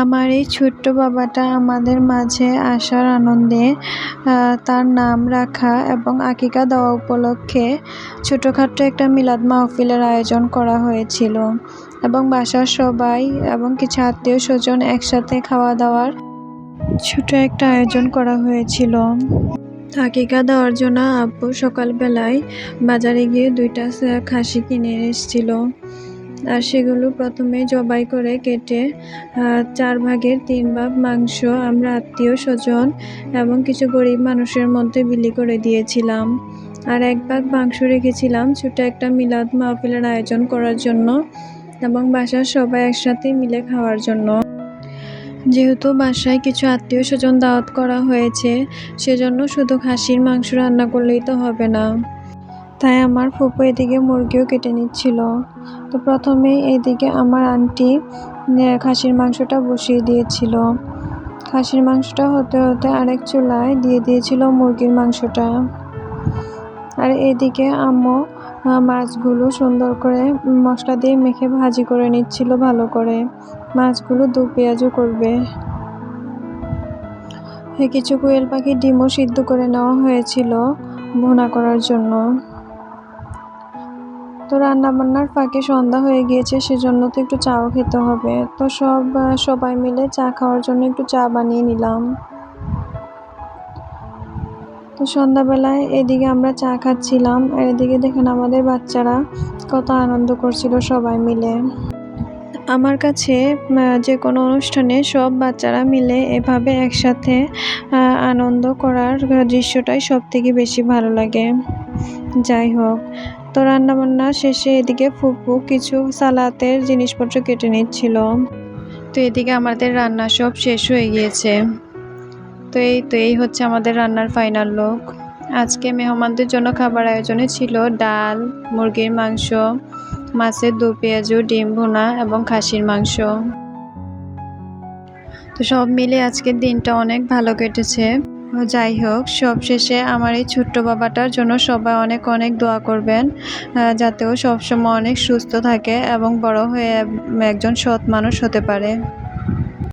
আমার এই ছোট্ট বাবাটা আমাদের মাঝে আসার আনন্দে তার নাম রাখা এবং আকিকা দেওয়া উপলক্ষে ছোটোখাট্ট একটা মিলাদ মাহফিলের আয়োজন করা হয়েছিল। এবং বাসার সবাই এবং কিছু আত্মীয় স্বজন একসাথে খাওয়া দাওয়ার ছোট একটা আয়োজন করা হয়েছিল। আকিকা দেওয়ার জন্য আব্বু সকালবেলায় বাজারে গিয়ে দুইটা খাসি কিনে এসেছিল। আর সেগুলো প্রথমে জবাই করে কেটে চার ভাগের তিন ভাগ মাংস আমরা আত্মীয় স্বজন এবং কিছু গরিব মানুষের মধ্যে বিলি করে দিয়েছিলাম। আর এক ভাগ মাংস রেখেছিলাম ছোট একটা মিলাদ মাহফিলের আয়োজন করার জন্য এবং বাসার সবাই একসাথে মিলে খাওয়ার জন্য। যেহেতু বাসায় কিছু আত্মীয় স্বজন দাওয়াত করা হয়েছে, সেজন্য শুধু খাসির মাংস রান্না করলেই তো হবে না। তাই আমার ফুপু এদিকে মুরগিও কেটে নিচ্ছিল। তো প্রথমে এদিকে আমার আন্টি খাসির মাংসটা বসিয়ে দিয়েছিল। খাসির মাংসটা হতে হতে আরেক চুলায় দিয়ে দিয়েছিল মুরগির মাংসটা। আর এদিকে আম্মু মাছগুলো সুন্দর করে মশলা দিয়ে মেখে ভাজি করে নিচ্ছিল ভালো করে। মাছগুলো দু পেঁয়াজও করবে। কিছু কোয়েল পাখির ডিমও সিদ্ধ করে নেওয়া হয়েছিল ভুনা করার জন্য। তো রান্না বান্নার ফাঁকে সন্ধ্যা হয়ে গিয়েছে, সেজন্য তো একটু চাও খেতে হবে। তো সব সবাই মিলে চা খাওয়ার জন্য একটু চা বানিয়ে নিলাম। তো সন্ধ্যাবেলায় এদিকে আমরা চা খাচ্ছিলাম, আর এদিকে দেখেন আমাদের বাচ্চারা কত আনন্দ করছিল সবাই মিলে। আমার কাছে যে কোনো অনুষ্ঠানে সব বাচ্চারা মিলে এভাবে একসাথে আনন্দ করার দৃশ্যটাই সব থেকে বেশি ভালো লাগে। যাই হোক তো রান্নাবান্না শেষে এদিকে ফুপু কিছু সালাতের জিনিসপত্র কেটে নিচ্ছিল। তো এদিকে আমাদের রান্না সব শেষ হয়ে গিয়েছে। তো এই তো, এই হচ্ছে আমাদের রান্নার ফাইনাল লুক আজকে মেহমানদের জন্য খাবার আয়োজনে ছিল ডাল, মুরগির মাংস, মাছের দু পেঁয়াজু, ডিম ভুনা এবং খাসির মাংস। তো সব মিলে আজকের দিনটা অনেক ভালো কেটেছে। যাই হোক, সবশেষে আমার এই ছোট্ট বাবাটার জন্য সবাই অনেক অনেক দোয়া করবেন যাতে ও সবসময় অনেক সুস্থ থাকে এবং বড় হয়ে একজন সৎ মানুষ হতে পারে।